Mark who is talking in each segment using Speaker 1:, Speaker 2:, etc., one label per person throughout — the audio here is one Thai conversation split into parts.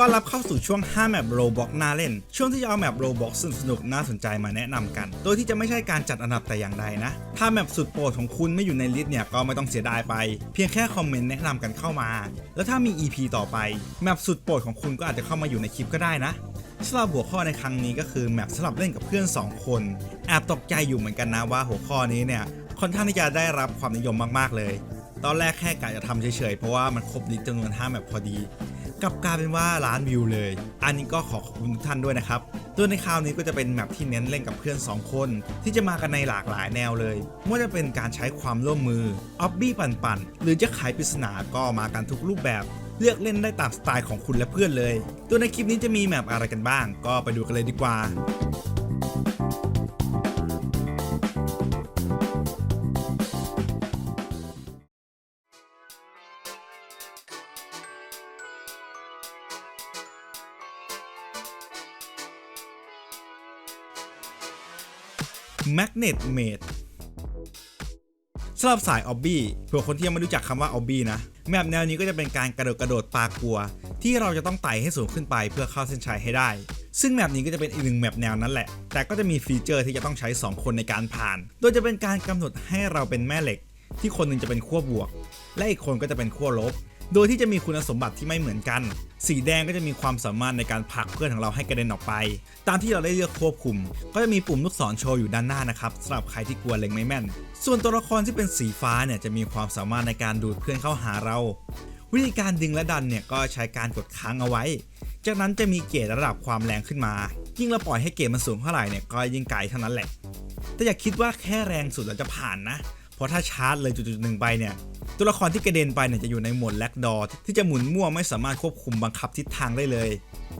Speaker 1: ต้อนรับเข้าสู่ช่วง 5 แมปโรบอกน่าเล่น ช่วงที่จะเอาแมปโรบอกสนุกสนุกน่าสนใจมาแนะนำกัน โดยที่จะไม่ใช่การจัดอันดับแต่อย่างใดนะ ถ้าแมปสุดโปรดของคุณไม่อยู่ในลิสต์เนี่ยก็ไม่ต้องเสียดายไป เพียงแค่คอมเมนต์แนะนำกันเข้ามา แล้วถ้ามี EP ต่อไปแมปสุดโปรดของคุณก็อาจจะเข้ามาอยู่ในคลิปก็ได้นะสำหรับหัวข้อในครั้งนี้ก็คือแมปสำหรับเล่นกับเพื่อน 2 คนแอบตกใจอยู่เหมือนกันนะว่าหัวข้อนี้เนี่ยค่อนข้างที่จะได้รับความนิยมมากๆเลย ตอนแรกแค่กะจะทำเฉยๆ เพราะว่ามันครบลิสต์จำนวน5แมปพอดี กลับกลายเป็นว่าล้านวิวเลย อันนี้ก็ขอขอบคุณทุกท่านด้วยนะครับตัวในคราวนี้ก็จะเป็นแมปที่เน้นเล่นกับเพื่อน 2 คน ที่จะมากันในหลากหลายแนวเลยไม่ว่าจะเป็นการใช้ความร่วมมือออบบี้ปั่นๆ หรือจะขายปริศนาก็มากันทุกรูปแบบ เลือกเล่นได้ตามสไตล์ของคุณและเพื่อนเลย ตัวในคลิปนี้จะมีแมปอะไรกันบ้าง ก็ไปดูกันเลยดีกว่า Magnet Made สำหรับสายออบบี้เผื่อคนที่ยังไม่รู้จักคำว่าออบบี้นะแมปแนวนี้ก็จะเป็นการกระโดดกระโดดปลากลัว ที่เราจะต้องไต่ให้สูงขึ้นไปเพื่อเข้าเส้นชัยให้ได้ ซึ่งแมปนี้ก็จะเป็นอีกหนึ่งแมปแนวนั้นแหละ แต่ก็จะมีฟีเจอร์ที่จะต้องใช้ 2 คนในการผ่าน โดยจะเป็นการกำหนดให้เราเป็นแม่เหล็ก ที่คนหนึงจะเป็นขั้วบวก และอีกคนก็จะเป็นขั้วลบ โดยที่จะมีคุณสมบัติที่ไม่เหมือนกัน สีแดงก็จะมีความสามารถในการผลักเพื่อนของเราให้กระเด็นออกไป ตามที่เราได้เลือกควบคุม ก็จะมีปุ่มลูกศรโชว์อยู่ด้านหน้านะครับสำหรับใครที่กลัวเล็งไม่แม่น ส่วนตัวละครที่เป็นสีฟ้าเนี่ยจะมีความสามารถในการดูดเพื่อนเข้าหาเรา วิธีการดึงและดันเนี่ยก็ใช้การกดค้างเอาไว้ จากนั้นจะมีเกรดระดับความแรงขึ้นมา ยิ่งเราปล่อยให้เกรดมันสูงเท่าไหร่เนี่ยก็ยิ่งไกลเท่านั้นแหละ แต่อย่าคิดว่าแค่แรงสุดเราจะผ่านนะ เพราะถ้าชาร์จเลยจุดๆหนึ่งไปเนี่ยตัวละครที่กระเด็นไปเนี่ยจะอยู่ในโหมดแลกดอร์ที่จะหมุนมั่วไม่สามารถควบคุมบังคับทิศทางได้เลย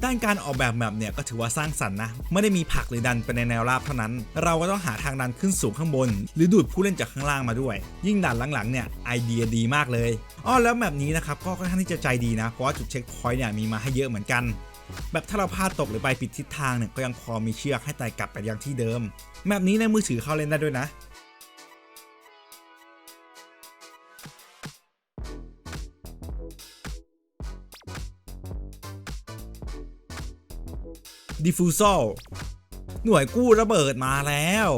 Speaker 1: ด้านการออกแบบแบบเนี่ยก็ถือว่าสร้างสรรค์นะ ไม่ได้มีผลักหรือดันไปในแนวราบเท่านั้น เราก็ต้องหาทางดันขึ้นสูงข้างบน หรือดูดผู้เล่นจากข้างล่างมาด้วย ยิ่งดันหลังๆเนี่ยไอเดียดีมากเลยอ้อแล้วแบบนี้นะครับก็ค่อนข้างที่จะใจดีนะ เพราะว่าจุดเช็คพอยต์เนี่ยมีมาให้เยอะเหมือนกัน แบบถ้าเราพลาดตกหรือไปผิดทิศทางเนี่ยก็ยังพอมีเชือกให้ไต่กลับไปยังที่เดิมแบบนี้ในมือถือเข้าเล่นได้ด้วยนะ Diffusal หน่วยกู้ระเบิดมาแล้ว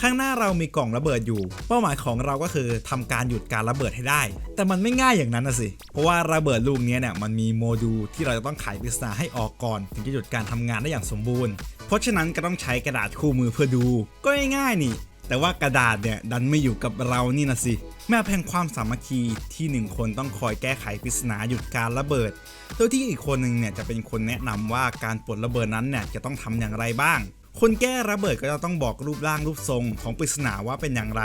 Speaker 1: ข้างหน้าเรามีกล่องระเบิดอยู่ เป้าหมายของเราก็คือทำการหยุดการระเบิดให้ได้ แต่มันไม่ง่ายอย่างนั้นนะสิ เพราะว่าระเบิดลูกนี้เนี่ยมันมีโมดูลที่เราจะต้องไขปริศนาให้ออกก่อน ถึงจะหยุดการทำงานได้อย่างสมบูรณ์ เพราะฉะนั้นก็ต้องใช้กระดาษคู่มือเพื่อดู ก็ง่ายๆนี่ แต่ว่ากระดาษเนี่ยดันไม่อยู่กับเรานี่นะสิแม่แพงความสามัคคีที่หนึ่งคนต้องคอยแก้ไขปริศนาหยุดการระเบิดโดยที่อีกคนหนึ่งเนี่ยจะเป็นคนแนะนำว่าการปลดระเบิดนั้นเนี่ยจะต้องทำอย่างไรบ้าง คนแก้ระเบิดก็จะต้องบอกรูปร่างรูปทรงของปริศนาว่าเป็นอย่างไร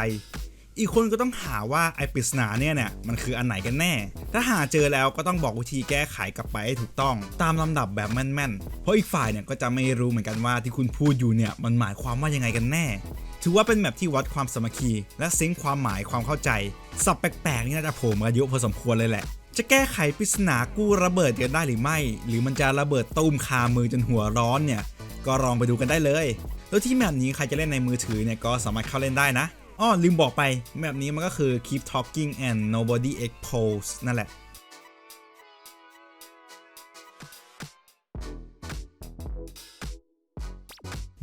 Speaker 1: อีกคนก็ต้องหาว่าไอ้ปริศนาเนี่ยเนี่ยมันคืออันไหนกันแน่ ถ้าหาเจอแล้วก็ต้องบอกวิธีแก้ไขกลับไปให้ถูกต้อง ตามลำดับแบบแม่นๆ เพราะอีกฝ่ายเนี่ยก็จะไม่รู้เหมือนกันว่าที่คุณพูดอยู่เนี่ยมันหมายความว่ายังไงกันแน่ ถือว่าเป็นแมปที่วัดความสามัคคี และซิงค์ความหมายความเข้าใจสับแปลกๆนี่น่าจะโผล่มาเยอะพอสมควรเลยแหละ จะแก้ไขปริศนากู้ระเบิดกันได้หรือไม่ หรือมันจะระเบิดตุ้มคามือจนหัวร้อนเนี่ยก็ลองไปดูกันได้เลยแล้วที่แมปนี้ใครจะเล่นในมือถือเนี่ยก็สามารถเข้าเล่นได้นะอ้อลืมบอกไปแมปนี้มันก็คือ keep talking and nobody expose นั่นแหละ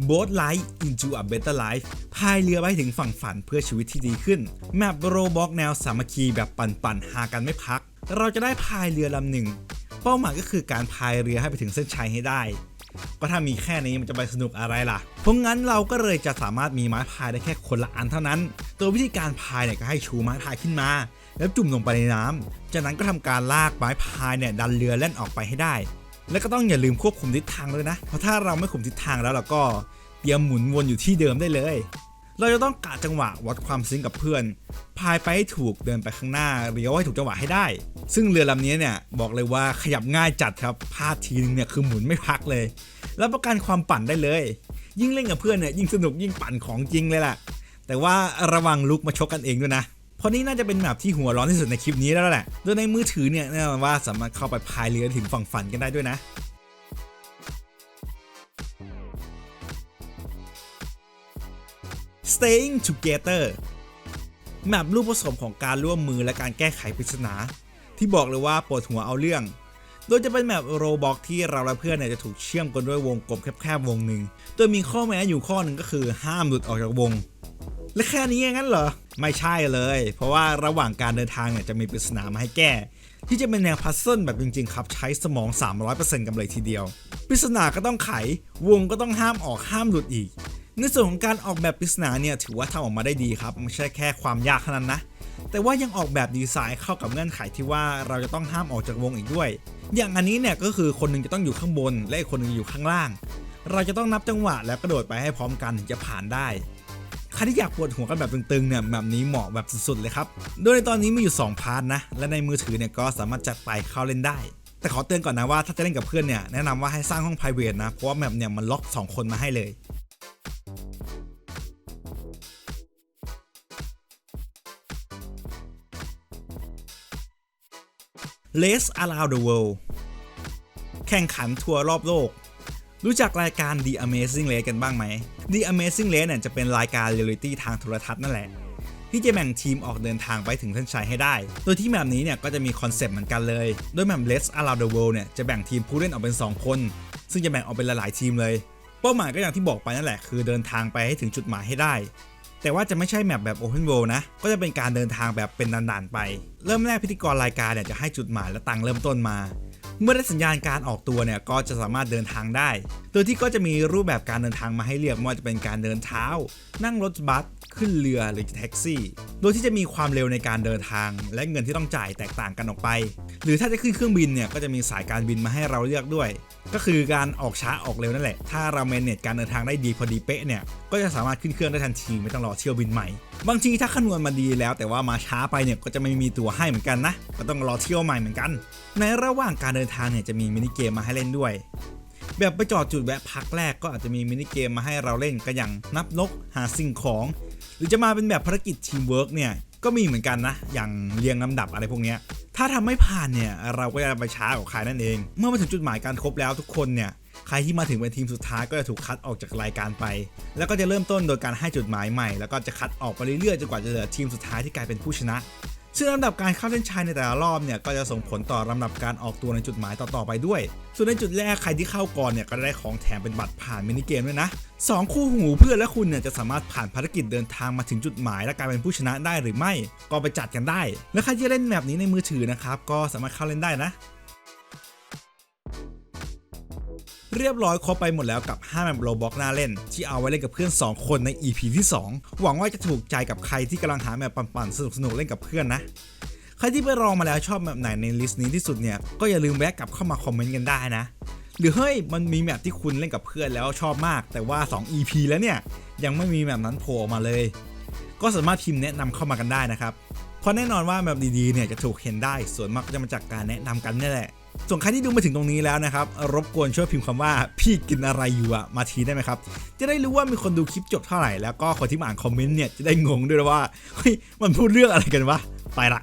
Speaker 1: Boat Life into a Better Life พายเรือไปถึงฝั่งฝันเพื่อชีวิตที่ดีขึ้น แมปโรบอกแนวสามัคคีแบบปั่นๆหากันไม่พัก เราจะได้พายเรือลำหนึ่ง เป้าหมายก็คือการพายเรือให้ไปถึงเส้นชัยให้ได้ก็ถ้ามีแค่นี้มันจะไปสนุกอะไรล่ะ เพราะงั้นเราก็เลยจะสามารถมีไม้พายได้แค่คนละอันเท่านั้น ตัววิธีการพายเนี่ยก็ให้ชูไม้พายขึ้นมา แล้วจุ่มลงไปในน้ำจากนั้นก็ทำการลากไม้พายเนี่ยดันเรือแล่นออกไปให้ได้ แล้วก็ต้องอย่าลืมควบคุมทิศทางด้วยนะ เพราะถ้าเราไม่คุมทิศทางแล้วเราก็เตรียมหมุนวนอยู่ที่เดิมได้เลย เราจะต้องกะจังหวะวัดความซิงกับเพื่อน พายไปให้ถูกเดินไปข้างหน้าเลี้ยวให้ถูกจังหวะให้ได้ ซึ่งเรือลำนี้เนี่ยบอกเลยว่าขยับง่ายจัดครับพลาดทีนึงเนี่ยคือหมุนไม่พักเลยแล้วประกันความปั่นได้เลย ยิ่งเล่นกับเพื่อนเนี่ยยิ่งสนุกยิ่งปั่นของจริงเลยล่ะ แต่ว่าระวังลุกมาชกกันเองด้วยนะเพราะนี่น่าจะเป็นแมปที่หัวร้อนที่สุดในคลิปนี้แล้วแหละ โดยในมือถือเนี่ยแน่นอนว่าสามารถเข้าไปพายเรือถึงฝั่งฝันกันได้ด้วยนะ Staying Together แมปรูปผสมของการร่วมมือและการแก้ไขปริศนา ที่บอกเลยว่าปวดหัวเอาเรื่อง โดยจะเป็นแมปโรบอกที่เราและเพื่อนเนี่ยจะถูกเชื่อมกันด้วยวงกลมแคบๆวงหนึ่งโดยมีข้อแม้อยู่ข้อหนึ่งก็คือห้ามหลุดออกจากวง และแค่นี้งั้นเหรอ ไม่ใช่เลย เพราะว่าระหว่างการเดินทางเนี่ยจะมีปริศนามาให้แก้ที่จะเป็นแนวพัซเซิลแบบจริงๆ ครับใช้สมอง 300%กันเลยทีเดียว ปริศนาก็ต้องไข วงก็ต้องห้ามออกห้ามหลุดอีก ในส่วนของการออกแบบปริศนาเนี่ยถือว่าทำออกมาได้ดีครับไม่ใช่แค่ความยากเท่านั้นนะ แต่ว่ายังออกแบบดีไซน์เข้ากับเงื่อนไขที่ว่าเราจะต้องห้ามออกจากวงอีกด้วย อย่างอันนี้เนี่ยก็คือคนหนึงจะต้องอยู่ข้างบน และอีกคนหนึงอยู่ข้างล่าง เราจะต้องนับจังหวะแล้วกระโดดไปให้พร้อมกันถึงจะผ่านได้ใครที่อยากปวดหัวกันแบบตึงๆเนี่ยแบบนี้เหมาะแบบสุดๆเลยครับ โดยในตอนนี้มีอยู่ 2 พาร์ทนะ และในมือถือเนี่ยก็สามารถจัดไปเข้าเล่นได้ แต่ขอเตือนก่อนนะว่าถ้าจะเล่นกับเพื่อนเนี่ยแนะนำว่าให้สร้างห้อง p r i v a t นะ เพราะว่าแมปเนี่ยมันล็อก 2 คนมาให้เลย Race Around the World แข่งขันทัวร์รอบโลก รู้จักรายการ The Amazing Race กันบ้างไหม The Amazing Race เนี่ยจะเป็นรายการเรียลลิตี้ทางโทรทัศน์นั่นแหละ ที่จะแบ่งทีมออกเดินทางไปถึงเส้นชัยให้ได้ โดยที่แบบนี้เนี่ยก็จะมีคอนเซปต์เหมือนกันเลย โดยแบบ Race Around the World เนี่ยจะแบ่งทีมผู้เล่นออกเป็น 2 คน ซึ่งจะแบ่งออกเป็นหลายๆทีมเลย เป้าหมายก็อย่างที่บอกไปนั่นแหละ คือเดินทางไปให้ถึงจุดหมายให้ได้ แต่ว่าจะไม่ใช่แมปแบบ Open World นะ ก็จะเป็นการเดินทางแบบเป็นด่านๆไป เริ่มแรกพิธีกรรายการเนี่ยจะให้จุดหมายและตังเริ่มต้นมา เมื่อได้สัญญาณการออกตัวเนี่ยก็จะสามารถเดินทางได้ โดยที่ก็จะมีรูปแบบการเดินทางมาให้เลือกไม่ว่าจะเป็นการเดินเท้า นั่งรถบัสขึ้นเรือหรือแท็กซี่ โดยที่จะมีความเร็วในการเดินทาง และเงินที่ต้องจ่ายแตกต่างกันออกไป หรือถ้าจะขึ้นเครื่องบินเนี่ยก็จะมีสายการบินมาให้เราเลือกด้วย ก็คือการออกช้าออกเร็วนั่นแหละ ถ้าเราเมนเนจการเดินทางได้ดีพอดีเป๊ะเนี่ย ก็จะสามารถขึ้นเครื่องได้ทันทีไม่ต้องรอเที่ยวบินใหม่ บางทีถ้าคำนวณมาดีแล้วแต่ว่ามาช้าไปเนี่ยก็จะไม่มีตั๋วให้เหมือนกันนะ ก็ต้องรอเที่ยวใหม่เหมือนกัน ในระหว่างการเดินทางเนี่ยจะมีมินิเกมมาให้เล่นด้วย แบบไปจอดจุดแวะพักแรกก็อาจจะมีมินิเกมมาให้เราเล่นก็อย่างนับนกหาสิ่งของ หรือจะมาเป็นแบบภารกิจทีมเวิร์กเนี่ยก็มีเหมือนกันนะ อย่างเรียงลำดับอะไรพวกเนี้ย ถ้าทำไม่ผ่านเนี่ยเราก็จะไปช้ากว่าใครนั่นเอง เมื่อมาถึงจุดหมายการครบแล้วทุกคนเนี่ยใครที่มาถึงเป็นทีมสุดท้ายก็จะถูกคัดออกจากรายการไป แล้วก็จะเริ่มต้นโดยการให้จุดหมายใหม่ แล้วก็จะคัดออกไปเรื่อยๆจนกว่าจะเหลือทีมสุดท้ายที่กลายเป็นผู้ชนะ ซึ่งลำดับการเข้าเส้นชัยในแต่ละรอบเนี่ยก็จะส่งผลต่อลำดับการออกตัวในจุดหมายต่อๆไปด้วย ส่วนในจุดแรกใครที่เข้าก่อนเนี่ยก็จะได้ของแถมเป็นบัตรผ่านมินิเกมด้วยนะสองคู่หูเพื่อนและคุณเนี่ยจะสามารถผ่านภารกิจเดินทางมาถึงจุดหมาย และกลายเป็นผู้ชนะได้หรือไม่ ก็ไปจัดกันได้ และใครที่เล่นแบบนี้ในมือถือนะครับก็สามารถเข้าเล่นได้นะ เรียบร้อยครบไปหมดแล้วกับ 5แมปโรบ็อกน่าเล่น ที่เอาไว้เล่นกับเพื่อน 2 คนใน EP ที่ 2 หวังว่าจะถูกใจกับใครที่กำลังหาแมปปั่นๆสนุกๆเล่นกับเพื่อนนะใครที่ไปลองมาแล้วชอบแมปไหนในลิสต์นี้ที่สุดเนี่ยก็อย่าลืมแวะกลับเข้ามาคอมเมนต์กันได้นะ หรือเฮ้ยมันมีแมปที่คุณเล่นกับเพื่อนแล้วชอบมาก แต่ว่า 2 EP แล้วเนี่ยยังไม่มีแมปนั้นโผล่ออกมาเลย ก็สามารถพิมพ์แนะนำเข้ามากันได้นะครับเพราะแน่นอนว่าแมปดีๆเนี่ยจะถูกเห็นได้ส่วนมากก็จะมาจากการแนะนำกันนี่แหละ ส่วนใครที่ดูมาถึงตรงนี้แล้วนะครับรบกวนช่วยพิมพ์คำว่าพี่กินอะไรอยู่อะมาทีได้ไหมครับ จะได้รู้ว่ามีคนดูคลิปจบเท่าไหร่แล้วก็คนที่มาอ่านคอมเมนต์เนี่ยจะได้งงด้วยว่าเฮ้ยมันพูดเรื่องอะไรกันวะไปละ